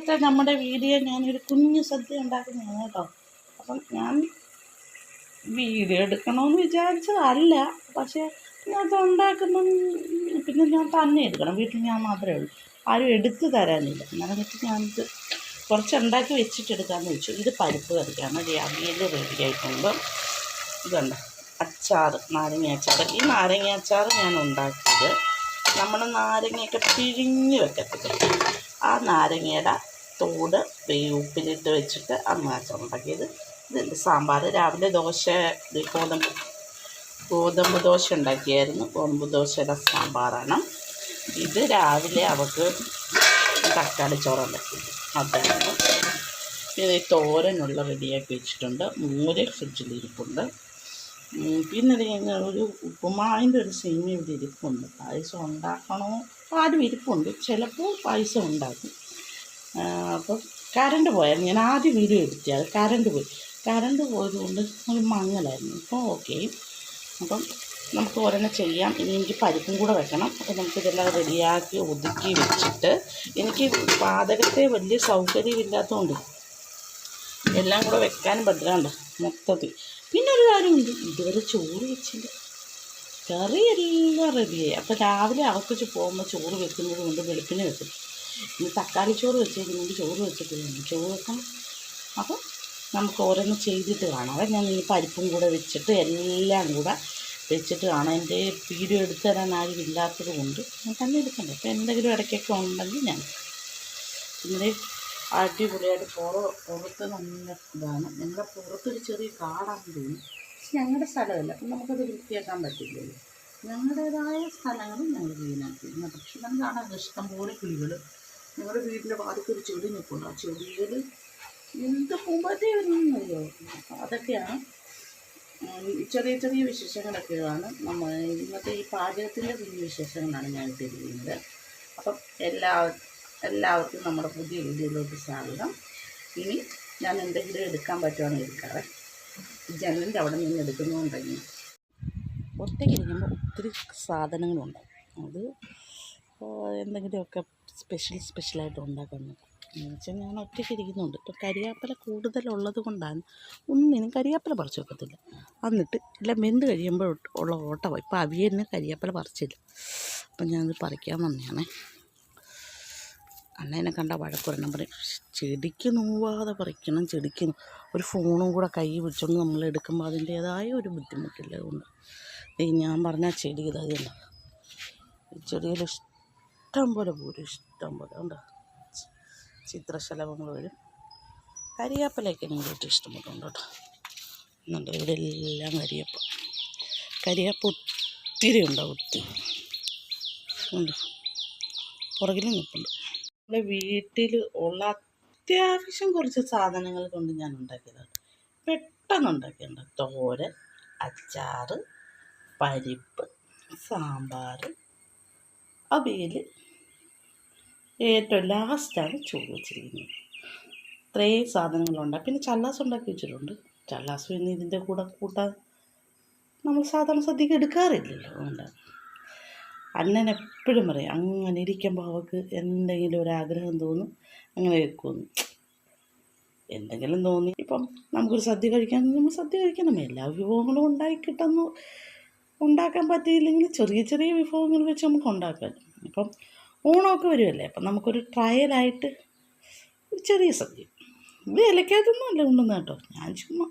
ഇന്നത്തെ നമ്മുടെ വീഡിയോ ഞാനൊരു കുഞ്ഞു സദ്യ ഉണ്ടാക്കുന്നതാണ് കേട്ടോ. അപ്പം ഞാൻ വീഡിയോ എടുക്കണമെന്ന് വിചാരിച്ചതല്ല. പക്ഷേ ഞാനത് ഉണ്ടാക്കുന്ന പിന്നെ ഞാൻ തന്നെ എടുക്കണം. വീട്ടിൽ ഞാൻ മാത്രമേ ഉള്ളൂ. ആരും എടുത്തു തരാനില്ല. അങ്ങനെ വെച്ച് ഞാനിത് കുറച്ച് ഉണ്ടാക്കി വെച്ചിട്ട് എടുക്കാമെന്ന് വെച്ചു. ഇത് പരിപ്പ് കറിക്കാണ്. അവിയൽ റെഡി ആയിട്ടുണ്ട്. ഇതുണ്ട്. അച്ചാർ നാരങ്ങ അച്ചാർ ഈ നാരങ്ങ അച്ചാർ ഞാൻ ഉണ്ടാക്കിയത് നമ്മൾ നാരങ്ങയൊക്കെ പിഴിഞ്ഞ് വെക്കത്തില്ല? ആ നാരങ്ങയുടെ തോട് ഉപ്പിലിട്ട് വെച്ചിട്ട് അമ്മ ഉണ്ടാക്കിയത് ഇതുണ്ട് സാമ്പാർ? രാവിലെ ദോശ ഗോതമ്പ് ഗോതമ്പ് ദോശ ഉണ്ടാക്കിയായിരുന്നു. ഗോതമ്പ് ദോശയുടെ സാമ്പാറാണ്. ഇത് രാവിലെ അവൾക്ക് തക്കാളി ചോറ് അതായിരുന്നു പിന്നെ ഈ തോരനുള്ള റെഡിയാക്കി വെച്ചിട്ടുണ്ട്. മോര് ഫ്രിഡ്ജിലിരിപ്പുണ്ട് പിന്നെ ഒരു ഉപ്പുമാവിന്റെ ഒരു സീമ ഇവിടെ ഇരിപ്പുണ്ട്. പായസം ഉണ്ടാക്കണോ? ആരും ഇരിപ്പുണ്ട്. ചിലപ്പോൾ പായസം ഉണ്ടാക്കും. ആ, അപ്പം കറണ്ട് പോയായിരുന്നു ഞാൻ ആദ്യം വീഡിയോ എടുത്തത് കറണ്ട് പോയി. കറണ്ട് പോയതുകൊണ്ട് ഒരു മങ്ങലായിരുന്നു. ഇപ്പോൾ ഓക്കെ അപ്പം നമുക്ക് ഒരെണ്ണം ചെയ്യാം. ഇനി എനിക്ക് പരിപ്പും കൂടെ വെക്കണം. അപ്പോൾ നമുക്കിതെല്ലാം റെഡിയാക്കി ഒതുക്കി വെച്ചിട്ട് എനിക്ക് പാചകത്തെ വലിയ സൗകര്യമില്ലാത്തതുകൊണ്ട് എല്ലാം കൂടെ വെക്കാനും പറ്റില്ലാണ്ട് മൊത്തത്തിൽ. പിന്നെ ഒരു കാര്യമുണ്ട്. ഇതുവരെ ചോറ് വെച്ചില്ല. കറി എല്ലാം റെഡിയായി അപ്പോൾ രാവിലെ അവർക്ക് പോകുമ്പോൾ ചോറ് വെക്കുന്നത് കൊണ്ട് വെളുപ്പിനെ വെക്കും. ഇനി തക്കാളി ചോറ് വെച്ചേക്കുന്നുണ്ട്. ചോറ് വെച്ചിട്ടുണ്ട് ചോറ് വെക്കണം അപ്പോൾ നമുക്ക് ഓരോന്ന് ചെയ്തിട്ട് കാണാം. ഞാൻ ഈ പരിപ്പും കൂടെ വെച്ചിട്ട് എല്ലാം കൂടെ വെച്ചിട്ട് കാണാം. എന്റെ വീഡിയോ എടുത്തു തരാൻ ആരും ഇല്ലാത്തത് കൊണ്ട് ഞാൻ തന്നെ എടുക്കണ്ടേ. അപ്പോൾ എന്തെങ്കിലും ഇടയ്ക്കൊക്കെ ഉണ്ടെങ്കിൽ ഞാൻ ഇങ്ങനെ അടിപൊളിയായിട്ട് പുറ പുറത്ത് നല്ല ഇതാണ്. ഞങ്ങളുടെ പുറത്തൊരു ചെറിയ കാടാണെന്ന് തോന്നി പക്ഷെ ഞങ്ങളുടെ സ്ഥലമല്ല. അപ്പം നമുക്കത് വൃത്തിയാക്കാൻ പറ്റില്ലല്ലോ. ഞങ്ങളുടേതായ സ്ഥലങ്ങളും ഞങ്ങൾ ക്ലീനാക്കി പക്ഷെ നമുക്ക് ഇഷ്ടം ഇഷ്ടംപോലെ കിളികൾ ഞങ്ങളുടെ വീടിന്റെ വാതിക്കൊരു ചെടി നിൽക്കുന്നു ആ ചെടിയിൽ എന്ത് പൂമ്പാറ്റ വരുന്നല്ലോ അതൊക്കെയാണ്. ചെറിയ ചെറിയ വിശേഷങ്ങളൊക്കെയാണ്. നമ്മൾ ഇന്നത്തെ ഈ പാചകത്തിന്റെ കുഞ്ഞു വിശേഷങ്ങളാണ് ഞാൻ തിരിയുന്നത് അപ്പം എല്ലാ എല്ലാവർക്കും നമ്മുടെ പുതിയ വീഡിയോയിലോട്ട് സ്വാഗതം. ഇനി ഞാൻ എന്തെങ്കിലും എടുക്കാൻ പറ്റുവാണെങ്കിൽ എടുക്കാറ് ജനലിന്റെ അവിടെ നിന്ന് എടുക്കുന്നതുകൊണ്ടെങ്കിൽ ഒറ്റയ്ക്ക് ഇരിക്കുമ്പോൾ ഒത്തിരി സാധനങ്ങളുണ്ട്. അത് എന്തെങ്കിലുമൊക്കെ സ്പെഷ്യൽ സ്പെഷ്യലായിട്ട് ഉണ്ടാക്കാൻ നോക്കും. എന്ന് വെച്ചാൽ ഞാൻ ഒറ്റയ്ക്ക് ഇരിക്കുന്നുണ്ട് ഇപ്പം കരിയാപ്പില കൂടുതലുള്ളത് കൊണ്ടാണ് ഒന്നിനും കരിയാപ്പില പറിച്ച് വെക്കത്തില്ല. എന്നിട്ട് എല്ലാം വെന്ത് കഴിയുമ്പോൾ ഉള്ള ഓട്ടമാണ് ഇപ്പം അവിയലിന് കരിയാപ്പില പറിച്ചില്ല. അപ്പം ഞാനത് പറിക്കാൻ വന്നതാണേ അണ്ണേനെ കണ്ട വഴക്കുറണം പറയും ചെടിക്ക് നോവാതെ പറിക്കണം ചെടിക്ക് ഒരു ഫോണും കൂടെ കൈ പിടിച്ചുകൊണ്ട് നമ്മൾ എടുക്കുമ്പോൾ അതിന്റേതായ ഒരു ബുദ്ധിമുട്ടില്ല അതുകൊണ്ട്. ഞാൻ പറഞ്ഞ ചെടി ഈ ചെടിയിൽ ഇഷ്ടം പോലെ ഇഷ്ടംപോലെ. ഇഷ്ടം പോലെ ഉണ്ട് ചിത്രശലഭങ്ങൾ വരും. കരിയാപ്പലയൊക്കെ എനിക്ക് ഏറ്റവും ഇഷ്ടപ്പെട്ടുണ്ട് കേട്ടോ. എന്നുണ്ട് ഇവിടെ എല്ലാം കരിയപ്പ. കരിയപ്പ ഒത്തിരി ഉണ്ടാവും ഒത്തിരി. ഉണ്ട്. പുറകിൽ നിൽപ്പുണ്ട് നമ്മുടെ വീട്ടിൽ ഉള്ള അത്യാവശ്യം കുറച്ച് സാധനങ്ങൾ കൊണ്ട് ഞാൻ ഉണ്ടാക്കിയതാണ്. പെട്ടെന്ന് ഉണ്ടാക്കിയുണ്ട് തോരൻ അച്ചാറ് പരിപ്പ് സാമ്പാർ അവിയൽ ഏറ്റവും ലാസ്റ്റാണ് ചോറ് വെച്ചിരിക്കുന്നത് ഇത്രയും സാധനങ്ങളുണ്ട്. പിന്നെ ചല്ലാസ് ഉണ്ടാക്കി വെച്ചിട്ടുണ്ട്. ചല്ലാസ് പിന്നെ ഇതിന്റെ കൂടെ കൂട്ടാൻ നമ്മൾ സാധാരണ സദ്യക്ക് എടുക്കാറില്ലല്ലോ. അതുകൊണ്ട് അണ്ണൻ എപ്പോഴും പറയും അങ്ങനെ ഇരിക്കുമ്പോൾ അവൾക്ക് എന്തെങ്കിലും ഒരു ആഗ്രഹം തോന്നും അങ്ങനെ വെക്കുമെന്ന്. എന്തെങ്കിലും തോന്നി ഇപ്പം നമുക്കൊരു സദ്യ കഴിക്കാൻ നമ്മൾ സദ്യ കഴിക്കണം. എല്ലാ വിഭവങ്ങളും കിട്ടുന്നു. ഉണ്ടാക്കാൻ പറ്റിയില്ലെങ്കിൽ ചെറിയ ചെറിയ വിഭവങ്ങൾ വെച്ച് നമുക്ക് ഉണ്ടാക്കാം. ഇപ്പം ഓണമൊക്കെ വരുമല്ലേ അപ്പം നമുക്കൊരു ട്രയലായിട്ട് ഒരു ചെറിയ സദ്യ. ഇത് ഇലക്കകത്തൊന്നും അല്ല ഉണ്ടെന്ന് കേട്ടോ. ഞാൻ ചുമ്മാ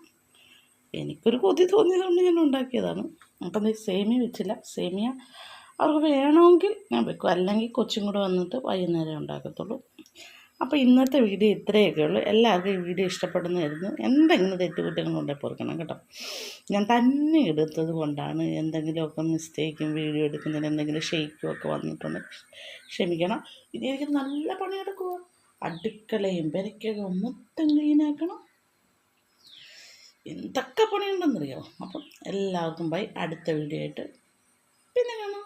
എനിക്കൊരു കൊതി തോന്നിയതുകൊണ്ട് ഞാൻ ഉണ്ടാക്കിയതാണ്. അപ്പം സേമിയ വെച്ചില്ല. സേമിയ അവർക്ക് വേണമെങ്കിൽ ഞാൻ വെക്കും. അല്ലെങ്കിൽ കൊച്ചും കൂടെ വന്നിട്ട് വൈകുന്നേരം ഉണ്ടാക്കത്തുള്ളൂ. അപ്പോൾ ഇന്നത്തെ വീഡിയോ ഇത്രയൊക്കെ ഉള്ളൂ. എല്ലാവർക്കും ഈ വീഡിയോ ഇഷ്ടപ്പെടുന്നതായിരുന്നു. എന്തെങ്കിലും തെറ്റുകുറ്റങ്ങളുണ്ടെങ്കിൽ പൊറുക്കണം കേട്ടോ. ഞാൻ തന്നെ എടുത്തത് കൊണ്ടാണ് എന്തെങ്കിലുമൊക്കെ മിസ്റ്റേക്കും വീഡിയോ എടുക്കുന്നതിന് എന്തെങ്കിലും ഷെയ്ക്കും ഒക്കെ വന്നിട്ടുണ്ട്. ക്ഷമിക്കണം. ഇനി എനിക്ക് നല്ല പണിയെടുക്കുക അടുക്കളയും പെരക്കകവും മൊത്തം ക്ലീനാക്കണം എന്തൊക്കെ പണിയുണ്ടെന്നറിയോ? അപ്പം എല്ലാവർക്കും ബൈ അടുത്ത വീഡിയോ ആയിട്ട് പിന്നെ കാണാം.